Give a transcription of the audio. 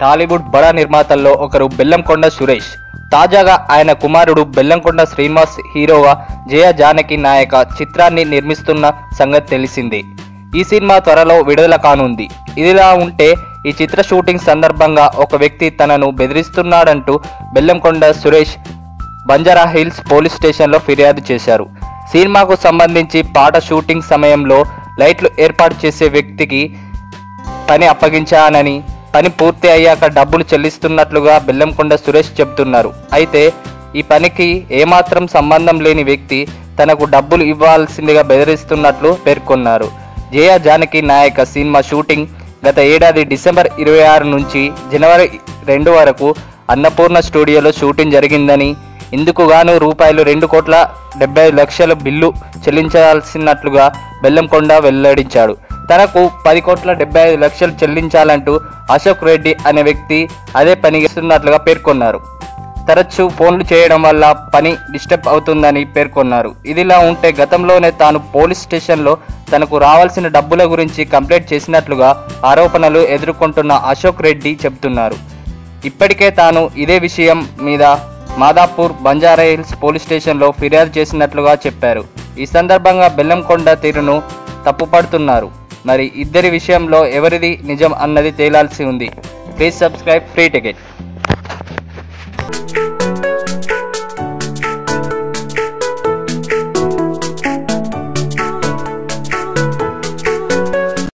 టాలీవుడ్ బడా నిర్మాతల్లో ఒకరు బెల్లంకొండ సురేష్. తాజాగా ఆయన కుమారుడు బెల్లంకొండ శ్రీనివాస్ హీరోగా జయ జానకి నాయక చిత్రాన్ని నిర్మిస్తున్న సంగతి తెలిసిందే. ఈ సినిమా త్వరలో విడుదల కానుంది. ఇదిలా ఉంటే ఈ చిత్ర షూటింగ్ సందర్భంగా ఒక వ్యక్తి తనను బెదిరిస్తున్నాడంటూ బెల్లంకొండ సురేష్ బంజారా హిల్స్ పోలీస్ స్టేషన్లో ఫిర్యాదు చేశారు. సినిమాకు సంబంధించి పాట షూటింగ్ సమయంలో లైట్లు ఏర్పాటు చేసే వ్యక్తికి పని అప్పగించానని పని పూర్తి అయ్యాక డబ్బులు చెల్లిస్తున్నట్లుగా బెల్లంకొండ సురేష్ చెబుతున్నారు. అయితే ఈ పనికి ఏమాత్రం సంబంధం లేని వ్యక్తి తనకు డబ్బులు ఇవ్వాల్సిందిగా బెదిరిస్తున్నట్లు పేర్కొన్నారు. జయ జానకి నాయక సినిమా షూటింగ్ గత ఏడాది డిసెంబర్ ఇరవై ఆరు నుంచి జనవరి రెండు వరకు అన్నపూర్ణ స్టూడియోలో షూటింగ్ జరిగిందని ఇందుకుగాను రూపాయలు రెండు కోట్ల డెబ్బై లక్షల బిల్లు చెల్లించాల్సినట్లుగా బెల్లంకొండ వెల్లడించాడు. తనకు పది కోట్ల డెబ్బై ఐదు లక్షలు చెల్లించాలంటూ అశోక్ రెడ్డి అనే వ్యక్తి అదే పని చేస్తున్నట్లుగా పేర్కొన్నారు. తరచూ ఫోన్లు చేయడం వల్ల పని డిస్టర్బ్ అవుతుందని పేర్కొన్నారు. ఇదిలా ఉంటే గతంలోనే తాను పోలీస్ స్టేషన్లో తనకు రావాల్సిన డబ్బుల గురించి కంప్లైంట్ చేసినట్లుగా ఆరోపణలు ఎదుర్కొంటున్న అశోక్ రెడ్డి చెబుతున్నారు. ఇప్పటికే తాను ఇదే విషయం మీద మాదాపూర్ బంజారా హిల్స్ పోలీస్ స్టేషన్లో ఫిర్యాదు చేసినట్లుగా చెప్పారు. ఈ సందర్భంగా బెల్లంకొండ తీరును తప్పుపడుతున్నారు. మరి ఇద్దరి విషయంలో ఎవరిది నిజం అన్నది తేలాల్సి ఉంది. Please subscribe free ticket